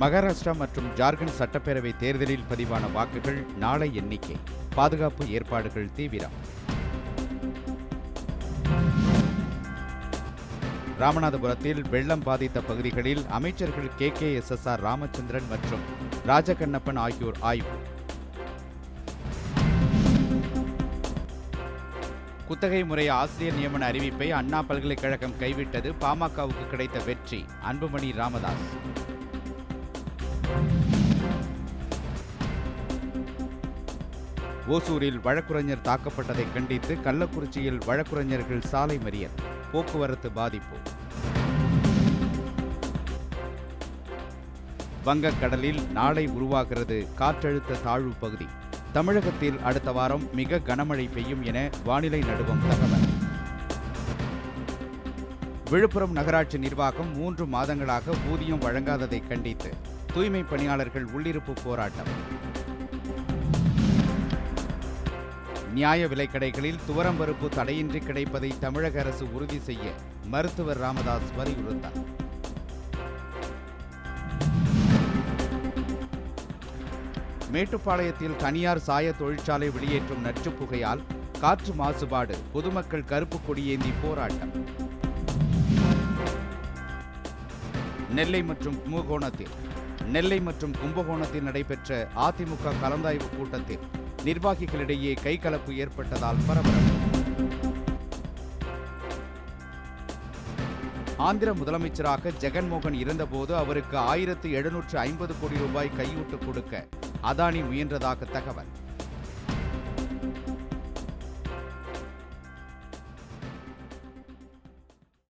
மகாராஷ்டிரா மற்றும் ஜார்க்கண்ட் சட்டப்பேரவை தேர்தலில் பதிவான வாக்குகள் நாளை எண்ணிக்கை. பாதுகாப்பு ஏற்பாடுகள் தீவிரம். ராமநாதபுரத்தில் வெள்ளம் பாதித்த பகுதிகளில் அமைச்சர்கள் K. K. S. S. R. Ramachandran மற்றும் ராஜகண்ணப்பன் ஆகியோர் ஆய்வு. குத்தகை முறை ஆசிரியர் நியமன அறிவிப்பை அண்ணா பல்கலைக்கழகம் கைவிட்டது. பாமகவுக்கு கிடைத்த வெற்றி. அன்புமணி ராமதாஸ். ஓசூரில் வழக்குரைஞர் தாக்கப்பட்டதை கண்டித்து கள்ளக்குறிச்சியில் வழக்குரைஞர்கள் சாலை மறியல் போக்குவரத்து பாதிப்பு. வங்கக்கடலில் நாளை உருவாகிறது காற்றழுத்த தாழ்வு பகுதி. தமிழகத்தில் அடுத்த வாரம் மிக கனமழை பெய்யும் என வானிலை நடுவம் தகவல். விழுப்புரம் நகராட்சி நிர்வாகம் மூன்று மாதங்களாக ஊதியம் வழங்காததை கண்டித்து. தூய்மை பணியாளர்கள் உள்ளிருப்பு போராட்டம். நியாய விலைக்கடைகளில் துவரம்பருப்பு தடையின்றி கிடைப்பதை தமிழக அரசு உறுதி செய்ய மருத்துவர் ராமதாஸ் வலியுறுத்தார். மேட்டுப்பாளையத்தில் தனியார் சாய தொழிற்சாலை வெளியேற்றும் நச்சுப் புகையால் காற்று மாசுபாடு பொதுமக்கள் கருப்பு கொடியேந்தி போராட்டம். நெல்லை மற்றும் கும்பகோணத்தில் நெல்லை மற்றும் கும்பகோணத்தில் நடைபெற்ற அதிமுக கலந்தாய்வு கூட்டத்தில் நிர்வாகிகளிடையே கைகலப்பு ஏற்பட்டதால் பரபரப்பு. ஆந்திர முதலமைச்சராக ஜெகன்மோகன் இருந்தபோது அவருக்கு ஆயிரத்து எழுநூற்று ஐம்பது கோடி ரூபாய் கையூட்டு கொடுக்க அதானி முயன்றதாக தகவல்.